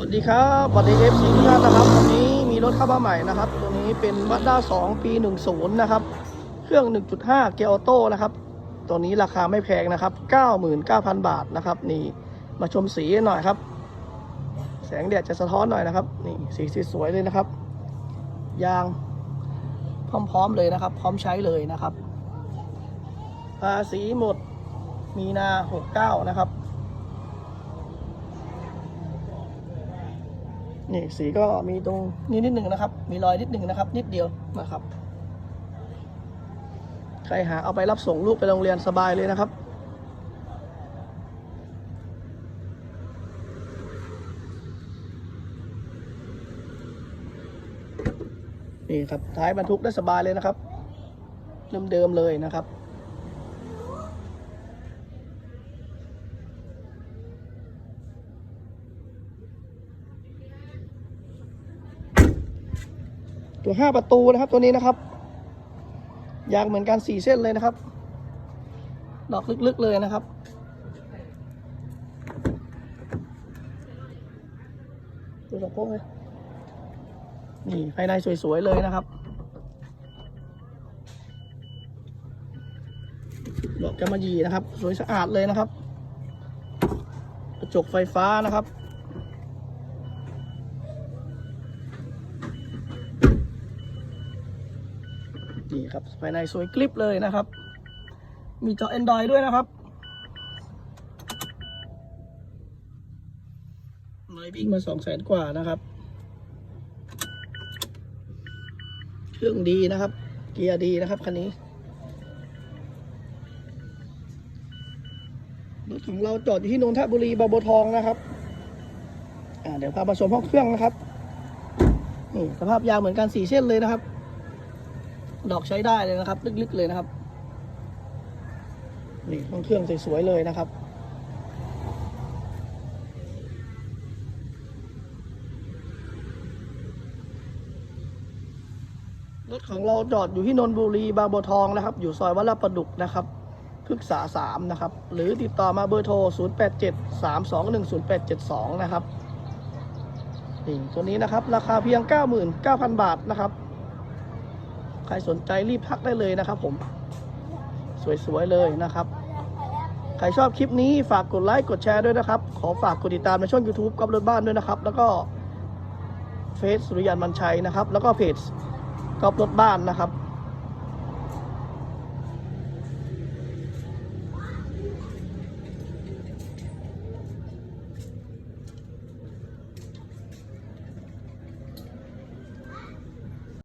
สวัสดีครับสวัสดีเอฟซีทุกท่านนะครับวันนี้มีรถเข้ามาใหม่นะครับ ตัวนี้เป็นวัดด้า2ปี10นะครับ เครื่อง1.5เกียร์ออโต้นะครับ ตัวนี้ราคาไม่แพงนะครับ99,000บาทนะครับ นี่มาชมสีหน่อยครับ แสงแดดจะสะท้อนหน่อยนะครับ นี่สีสีสวยเลยนะครับ ยางพร้อมๆเลยนะครับ พร้อมใช้เลยนะครับภาษีหมดมีนา69นะครับ นี่สีก็มีตรงนี้นิดหนึ่งนะครับ มีรอยนิดหนึ่งนะครับ นิดเดียวนะครับ ใครหาเอาไปรับส่งลูกไปโรงเรียนสบายเลยนะครับนี่ครับท้ายบรรทุกได้สบายเลยนะครับ เดิมๆเลยนะครับ ตัวห้าประตูนะครับตัวนี้นะครับ ยางเหมือนกันสี่เส้นเลยนะครับ ดอกลึกๆเลยนะครับ ดูสะโพกเลยนี่ภายในสวยๆเลยนะครับ ดอกกำมะหยี่นะครับ สวยสะอาดเลยนะครับ กระจกไฟฟ้านะครับ นี่ครับภายในสวยกริบเลยนะครับ มีจอ Android ด้วยนะครับน้อยวิ่งมาสองแสนกว่านะครับ เครื่องดีนะครับ เกียร์ดีนะครับคันนี้รถของเราจอดอยู่ที่นนทบุรีบางบัวทองนะครับเดี๋ยวพามาชมห้องเครื่องนะครับนี่สภาพยางเหมือนกันสี่เส้นเลยนะครับ ดอกใช้ได้เลยนะครับ ลึกๆเลยนะครับ นี่ห้องเครื่องสวยๆเลยนะครับรถของเราจอดอยู่ที่นนทบุรีบางบัวทองนะครับ อยู่ซอยวัดลาประดุกนะครับพฤกษาสามนะครับ หรือติดต่อมาเบอร์โทร 0 8 7 3 2 1 0 8 7 2 นะครับนี่ตัวนี้นะครับ ราคาเพียง 99,000 บาทนะครับ ใครสนใจรีบทักได้เลยนะครับผม สวยๆเลยนะครับ ใครชอบคลิปนี้ฝากกดไลค์กดแชร์ด้วยนะครับ ขอฝากกดติดตามในช่อง YouTube กับรถบ้านด้วยนะครับ แล้วก็เฟซสุริยันมันชัยนะครับ แล้วก็เพจกอบรถบ้านนะครับ